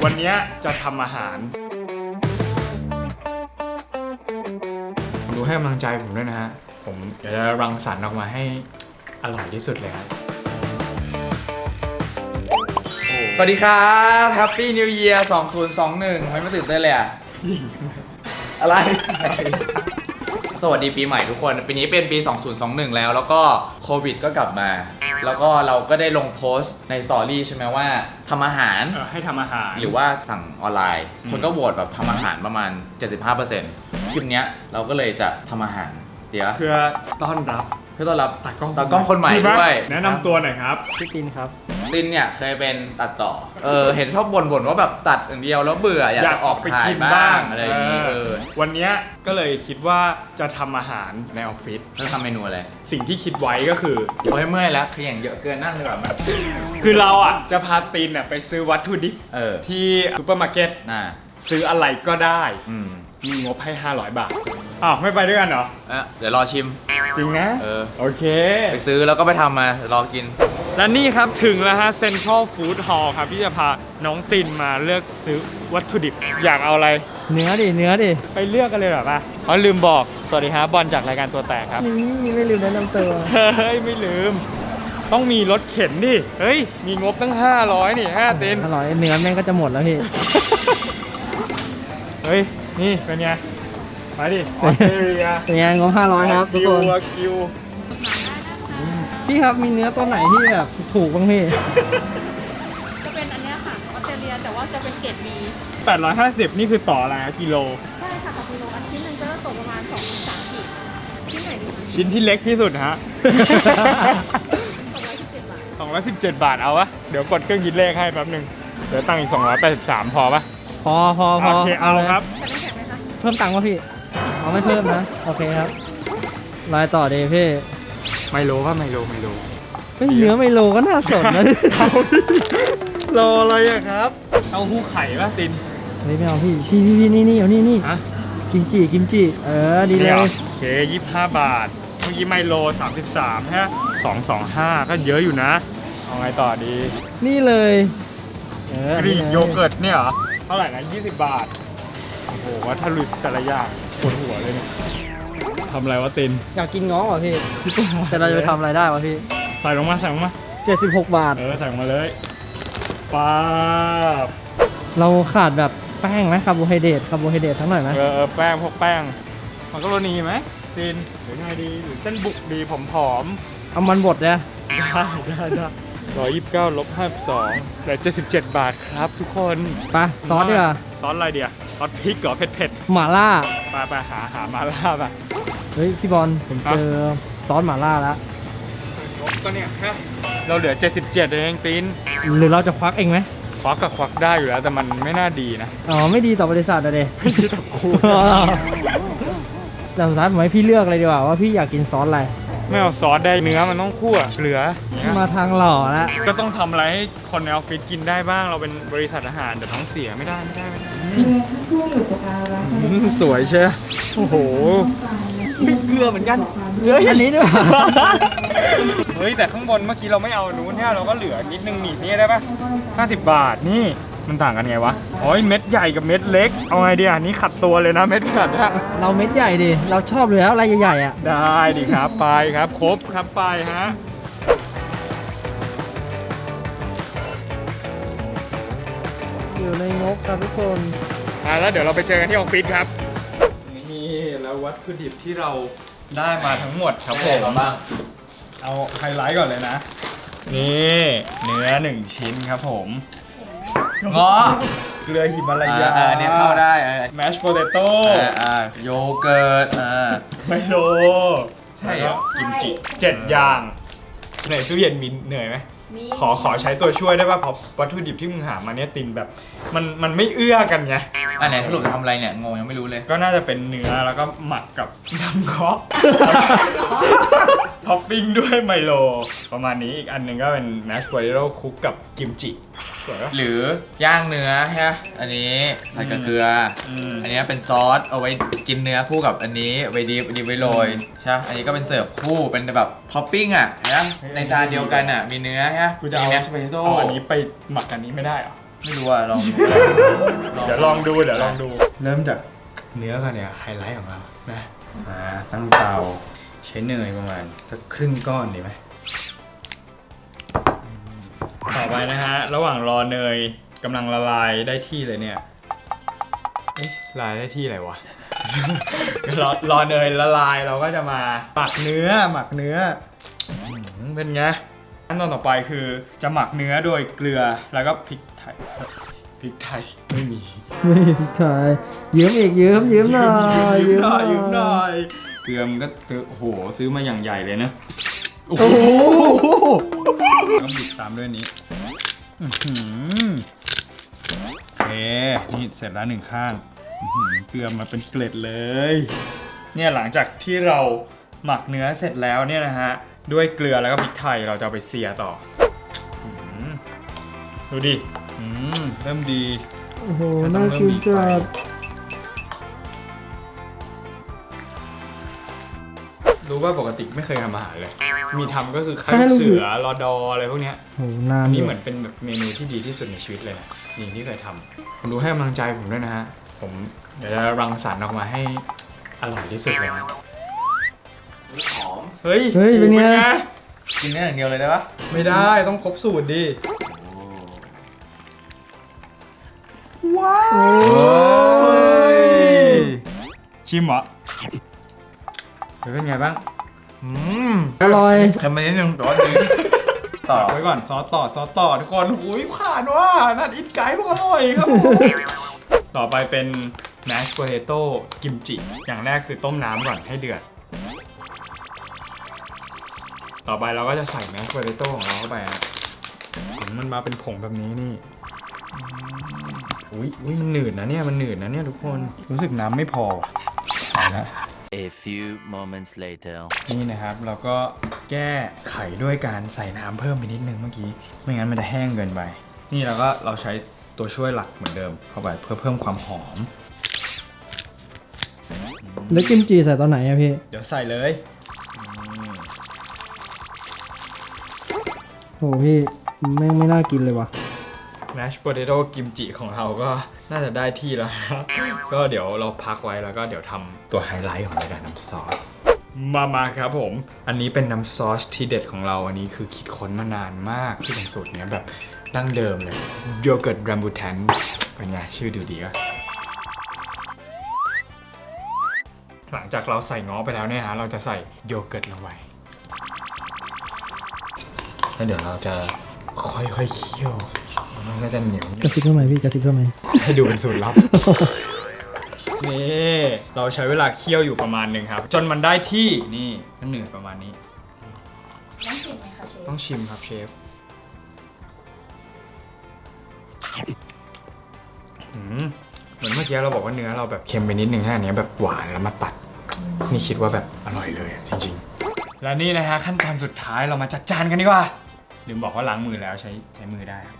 วันนี้จะทำอาหารดูให้กำลังใจผมด้วยนะฮะ ผมเดี๋ยวจะรังสรรค์ออกมาให้อร่อยที่สุดเลยครับสวัสดีครับ Happy New Year 2021ไม่มาตื่นเต้นเลยอะ อะไร สวัสดีปีใหม่ทุกคน ปีนี้เป็นปี 2021 แล้ว แล้วก็โควิดก็กลับมา แล้วก็เราก็ได้ลงโพสต์ในสตอรี่ใช่ไหมว่าทำอาหาร เออให้ทำอาหาร หรือว่าสั่งออนไลน์อืมคนก็โหวตแบบทำอาหารประมาณ 75%คลิปเนี้ยเราก็เลยจะทำอาหาร เดี๋ยว เพื่อต้อนรับ เพื่อต้อนรับตากล้องตากล้องคนใหม่จริงปะด้วยแนะนำตัวหน่อยครับ พี่ตินครับลินเนี่ยเคยเป็นตัดต่อ เออ เห็นชอบบ่นๆว่าแบบตัดอย่างเดียวแล้วเบื่ออยากจะออกไปถ่ายกินบ้าบ้างงอะไรอย่างงี้เอเอออวันเนี้ยก็เลยคิดว่าจะทำอาหารในออฟฟิศ แล้วทำเมนูอะไรสิ่งที่คิดไว้ก็คือ โอ้ยเมื่อยแล้วขยันเยอะเกินนั่งดีกว่ามันคือเราอะจะพาตินอะไปซื้อวัตถุดิบเออที่ซูเปอร์มาร์เก็ต น่าซื้ออะไรก็ได้ อืม มีงบให้ 500 บาท อ้าวไม่ไปด้วยกันเหรอเอะเดี๋ยวรอชิม จริงนะ เออ โอเค ไปซื้อแล้วก็ไปทำมารอกิน และนี่ครับถึงแล้วฮะเซ็นทรัลฟู้ดฮอลล์ครับ ที่จะพาน้องตินมาเลือกซื้อวัตถุดิบอยากเอาอะไร เนื้อดิเนื้อดิไปเลือกกันเลยเหรอปะอ๋อลืมบอก สวัสดีครับบอลจากรายการตัวแตกครับ นี่ไม่ลืมแนะนำตัวเฮ้ย ไม่ลืม ต้องมีรถเข็นดิ เฮ้ย มีงบตั้ง 500 นี่5ติน อร่อยเนื้อแม่งก็จะหมดแล้วพี่ เฮ้ย นี่เป็นไง ไปดิออสเตรเลียเป็นไงงบห้าร้อยครับทุกคิควนวาคิวพี่ครับมีเนื้อตัวไหนที่แบบถูกบ้างพี่จะเป็นอันเนี้ยค่ะออสเตรเลียแต่ว่าจะเป็นเกรด B 850 นี่คือต่ออะไรอะกิโล ใช่ค่ะต่อกิโลอันชิ้นหนึ่งก็จะตกประมาณ2-3ถึง3ขีดชิ้นไหนดีคะชิ้นที่เล็กที่สุดฮะ217บาท217 บาทเอาวะ เดี๋ยวกดเครื่องคิดเลขให้แป๊บหนึง เดี๋ยวตั้งอีก 283 พอปะพอพอพอโอเค เอาครับ จะได้แข็งไหมคะเพิ่มตังค์ป่ะพี่ เอาไม่เพิ่มนะ โอเคครับรายต่อเดยพี่ไมโลป่ะไมโลไมโลเฮ้ยเนื้อไมโลก็น่าสนนะรออะไรอะครับเอาหูไข่ป่ะตินเฮ้ยไม่เอาพี่พี่พี่พี่นี่นี่เอานี่นี่ฮะกิมจิกิมจิเออดีเลนี่หรอยโอเค25บาทเมื่อกี้ไมโล33ฮะ225ก็เยอะอยู่นะเอาไงต่อดี นี่เลยเออกรีกนี่ลโยเกิร์ตเนี่ยเหรอเท่าไหร่นะ20บาทโอ้โหว่าถ้าลุยแต่ละอย่าง ปวดหัวเลยเนี่ยทำอะไรวะตินอยากกินง้อเหรอพี่ แต่เราจะไปทำอะไรได้วะพี่ ใส่ลงมาใส่ลงมา 76 บาท เออใส่ลงมาเลยป๊าบเราขาดแบบแป้งไหมคาร์โบไฮเดรตคาร์โบไฮเดรตทั้งหน่อยไหมเออแป้งพวกแป้ง มันก็โรนีไหมตินหรือไงดีหรือเส้นบุกดีผอมเอามันบดเนี่ยๆได้ได้ได้ร้อยยี่สิบเก้าลบห้าสิบสองเหลือเจ็ดสิบเจ็ดบาทครับทุกคน ไปซอสดีกว่า ซอสอะไรเดียวซอสพริกเหรอเผ็ดเผ็ดหม่าล่า ๆไปไปหาหามาล่าไป เฮ้ย พี่บอลผมครับ เจอซอสหม่าล่าแล้วลบก็เนี่ยแค่เราเหลือ 77เองตินหรือเราจะควักเองไหมควักกับควักได้อยู่แล้ว แต่มันไม่น่าดีนะอ๋อ ไม่ดีต่อบริษัทอะเดไม่ดีต่อกูแต่สุดท้ายผมให้พี่เลือกเลยดีกว่าว่าพี่อยากกินซอสอะไร ไม่เอาซอสได้เนื้อมันต้องคั่วเหลืออย่างเงี้ยมาทางหล่อแล้วก็ต้องทำอะไรให้คนในออฟฟิศกินได้บ้างเราเป็นบริษัทอาหารเดี๋ยวท้องเสียไม่ได้ไม่ได้ไม่ได้อืมสวยใช่โอ้โหเกลือเหมือนกันเกลืออันนี้ด้วยเฮ้ยแต่ข้างบนเมื่อกี้เราไม่เอานู้นเนี่ยเราก็เหลือนิดนึงนี่นี่ได้ปะ50 บาทนี่ มันต่างกันไงวะโอ้ยเม็ดใหญ่กับเม็ดเล็ก เอาไงดีอะนี่ขัดตัวเลยนะเม็ดขัดอะเราเม็ดใหญ่ดิ เราชอบเลยแล้วอะไรใหญ่ๆอะ ได้ดิครับไปครับ ครบครับไปฮะอยู่ในงบครับทุกคนอะแล้วเดี๋ยวเราไปเจอกันที่ออฟฟิศครับ นี่แล้ววัตถุดิบที่เราได้มาทั้งหมดครับผมบ้างเอาไฮไลท์ก่อนเลยนะ นี่เนื้อหนึ่งชิ้นครับผม งอเกลือหิมาลายาเอออันนี้เข้าได้เออแมชโพเตโต้เอออ่าโยเกิร์ตอ่า ไมโลใช่เหรอกิมจิเจ็ดอย่างเหนื่อยตู้เย็นมินเหนื่อยไหม มี ขอขอใช้ตัวช่วยได้ป่ะเพราะวัตถุดิบที่มึงหามาเนี่ยตินแบบ มันมันไม่เอื้อกันไงอันไหนสรุปจะทำอะไรเนี่ยงงยังไม่รู้เลย ก็น่าจะเป็นเนื้อแล้วก็หมักกับน้ำเคาะท็อปปิ้งด้วยไมโล ประมาณนี้อีกอันหนึ่งก็เป็นแมชโพเตโต้คุกกับกิมจิสวยปะ หรือย่างเนื้อใช่ไหมอันนี้ผัดกับเกลืออม อันนี้เป็นซอสเอาไว้กินเนื้อคู่กับอันนี้ไว้ดิฟอันนี้ไว้โรยใช่ไหมอันนี้ก็เป็นเสิร์ฟคู่เป็นแบบท็อปปิ้งอะนะในจานเดียวกันอะมีเนื้อใช่ไหมกูจะเอามีแมชโพเตโต้เอาอันนี้ไปหมักอันนี้ไม่ได้เหรอไม่รู้อะลองดูเดี๋ยวลองดูเดี๋ยวลองดู เริ่มจากเนื้อกันเนี่ยไฮไลท์ของเรานะอ่าตั้งเตาใช้เนยประมาณสักครึ่งก้อนดีไหมต่อไปนะฮะ ระหว่างรอเนยกำลังละลายได้ที่เลยเนี่ยเอ๊ะละลายได้ที่อะไรวะ รอรอเนยละลายเราก็จะมาหมักเนื้อหมักเนื้ออื้อหือเป็นไง ขั้นตอนต่อไปคือจะหมักเนื้อโดยเกลือแล้วก็พริกไทยพริกไทยไม่มีไม่ใช่ยืมอีกยืมยืมหน่อยยืมหน่อยยืมหน่อยเกลือมันก็ซื้อโอ้โหซื้อมาอย่างใหญ่เลยนะโอ้โหต้องบิดตามด้วยนี้อื้อหือโอเคนี่เสร็จแล้วหนึ่งข้างอื้อหือเกลือมาเป็นเกล็ดเลย เนี่ยหลังจากที่เราหมักเนื้อเสร็จแล้วเนี่ยนะฮะ ด้วยเกลือแล้วก็พริกไทยเราจะเอาไปเสียต่ออื้อหือดูดิอืมเริ่มดี โอ้โหก็ต้อน่างเริ่มกินมีไฟจัดรู้ว่าปกติไม่เคยทำอาหารเลย มีทำก็คือข้าวเสือรอดออะไรพวกเนี้ยโอ้โหนานอันนี้ยู่เหมือนเป็นแบบเมนูที่ดีที่สุดในชีวิตเลยนะนี่ที่เคยทำผมดูให้กำลังใจผมด้วยนะฮะ ผมเดี๋ยวจะรังสรรค์ออกมาให้อร่อยที่สุดเลยนะหอม เฮ้ยเฮ้ยเป็นไง กินเนื้ออย่างเดียวเลยได้ปะไม่ได้ต้องครบสูตรดิว้าโอ้ยยชิมเหรอเฮ้ยเป็นไงบ้างอืมอร่อย ทำไปนิดนึงแต่ว่าดีต่อไว้ก่อนซอสต่อซอสต่อทุกคนหุยขาดว่านัดอินไก่พวกอร่อยครับผม ต่อไปเป็น mashed potato กิมจิ อย่างแรกคือต้มน้ำก่อนให้เดือด ต่อไปเราก็จะใส่ mashed potato ของเราเข้าไปฮะอืมมันมาเป็นผงแบบนี้นี่อืมอุ้ยอุ้ยมันหนืดนะเนี่ยมันหนืดนะเนี่ยทุกคนรู้สึกน้ำไม่พอว่ะเอาละ A few moments later. นี่นะครับเราก็แก้ไขด้วยการใส่น้ำเพิ่มไปนิดนึงเมื่อกี้ ไม่งั้นมันจะแห้งเกินไป นี่เราก็เราใช้ตัวช่วยหลักเหมือนเดิมเข้าไปเพื่อเพิ่มความหอม แล้วกิมจิใส่ตอนไหนอะพี่ เดี๋ยวใส่เลย โอ้โหพี่แม่งไม่น่ากินเลยวะ mashed potato กิมจิของเราก็น่าจะได้ที่แล้วนะครับ ก็เดี๋ยวเราพักไว้แล้วก็เดี๋ยวทำตัวไฮไลท์ของรายการน้ำซอส มามาครับผม อันนี้เป็นน้ำซอสที่เด็ดของเรา อันนี้คือคิดค้นมานานมากที่เป็นสูตรเนี้ยแบบดั้งเดิมเลยโยเกิร์ตแรมบูแทนเป็นไงชื่อดูดีอะหลังจากเราใส่ง้อไปแล้วเนี่ยฮะเราจะใส่โยเกิร์ตลงไป แล้วเดี๋ยวเราจะค่อยๆเคี่ยวมันก็จะเหนียวกระซิบทำไมพี่กระซิบทำไมให้ดูเป็นสูตรลับ นี่เราใช้เวลาเคี่ยวอยู่ประมาณหนึ่งครับ จนมันได้ที่นี่มันเหนือประมาณนี้ ต้องชิมไหมคะเชฟต้องชิมครับเชฟอืมเหมือนเมื่อกี้เราบอกว่าเนื้อเราแบบเค็มไปนิดนึงฮะอันเนี้ยแบบหวานแล้วมาตัด นี่คิดว่าแบบอร่อยเลยอะจริงๆ และนี่นะฮะขั้นตอนสุดท้ายเรามาจัดจานกันดีกว่า ลืมบอกว่าล้างมือแล้วใช้ใช้มือได้ครับ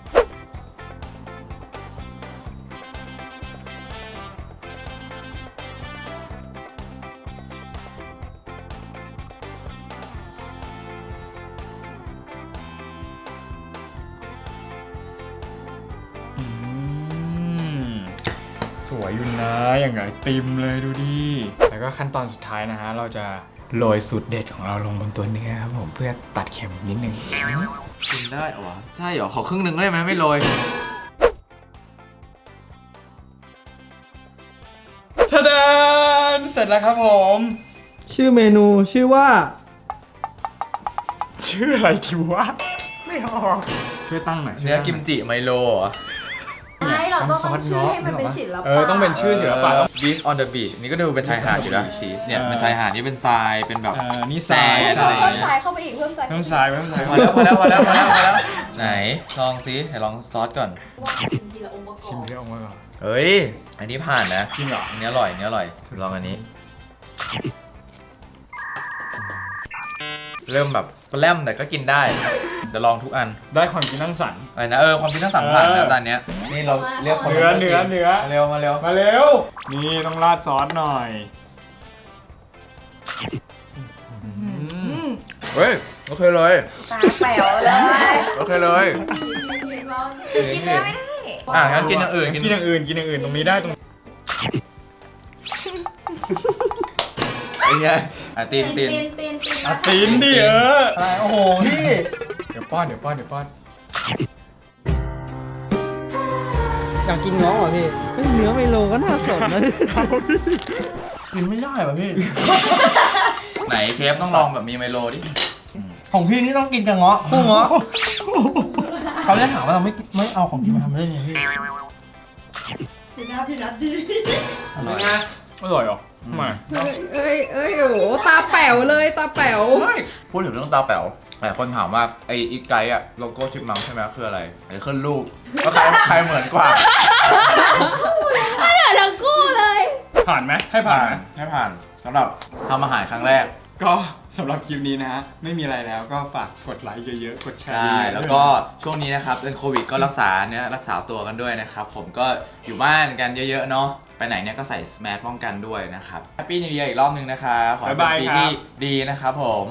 อืมสวยอยู่นะอย่างไอติมเลยดูดิ แล้วก็ขั้นตอนสุดท้ายนะฮะ เราจะ โรยสูตรเด็ดของเราลงบนตัวเนื้อครับผมเพื่อตัดเค็มนิดนึงกินได้เหรอวะใช่เหรอ ขอครึ่งหนึ่งได้ไหมไม่โรยทะเดนเสร็จแล้วครับผม ชื่อเมนูชื่อว่า ชื่ออะไรดีวะไม่ออกช่วยตั้งหน่อยช่วยเนื้อตั้งหกิมจิไมโลเหรอไม่เรา ต้องตั้งชื่อให้มันเป็นศิลปะ เออต้องเป็นชื่อศิลปะ Beach on the beach นี่ก็ดูเป็นชายหาดอยู่นะชีสเนี่ยเป็นชายหาดนี่เป็นทรายเป็นแบบเออนี่ทรายแซทรายเพิ่มทรายเข้าไปอีกเพิ่มทรายเพิ่มทรายเพิ่มทรายพอแล้วพอแล้วพอแล้วพอแล้วพอแล้วไหนลองซิไหนลองซอสก่อน ว่าชิมทีละองค์ประกชิมอบเพื่ออกมาก่อนเฮ้ย อันนี้ผ่านนะจริงเหรออันนี้อร่อยอันนี้อร่อยลองอันนี้ เริ่มแบบแปร่มแต่ก็กินได้ เดี๋ยวลองทุกอัน ได้ความกินทั้งสรรค์อะไรนะ เออ ความคิดทั้งสามผ่านเอนะอจานเนี้ย นี่เราเรียกคนเนื้อเนื้อเนื้อ มาเร็ว มาเร็ว มาเร็ว นี่ต้องราดซอสหน่อย เฮ้ย โอเคเลย ตาแป๋วเลยโอเคเลย กินกินกินลองกินได้ไม่ได้อะงั้นกินอย่างอื่น กินอย่างอื่น กินอย่างอื่น ตรงนี้ได้ตรงไอ้เงี้ยอะตีนตีนตีนตีนตีนอะตีนดิเอออะไรโอ้โหพี่ เดี๋ยวป้อนเดี๋ยวป้อนเดี๋ยวป้อนอยากกินง้อเหรอพี่เฮ้ยเนื้อไมโลก็น่าสนนะ กินไม่ได้ป่ะพี่ ไหนเชฟต้องลองแบบมีไมโลดิของพี่นี่ต้องกินกับเงาะคู่เงาะเขาจะถามว่าเราไม่ไม่เอาของกินมาทำได้ไงพี่อร่อยอร่อยเหรอทำไมเอ้ยเอ้ยเอ้ยโอ้โหตาแป๋วเลยตาแป๋วพูดถึงเรื่องตาแป๋ว หลายคนถามว่าไอ้อีกไกด์อะโลโก้ชิปมังใช่ไหมคืออะไรไอ้ขึ้นรูปว่าใครใครเหมือนกว่าไม่เหลือทั้งคู่เลย ผ่านไหมให้ผ่านไหมให้ผ่านสำหรับทำอาหารครั้งแรก ก็สำหรับคลิปนี้นะฮะไม่มีอะไรแล้วก็ฝากกดไลค์เยอะๆ กดแชร์ใช่เยอะๆแล้วก็ช่วงนี้นะครับเป็นโควิดก็รักษาเนี่ยรักษาตัวกันด้วยนะครับ ผมก็อยู่บ้านกันเยอะๆเนาะไปไหนเนี่ยก็ใส่แมสป้องกันด้วยนะครับแฮปปี้นิว e ย r อีกรอบนึงนะครับขอให้เป็นปีที่ดีนะครับผม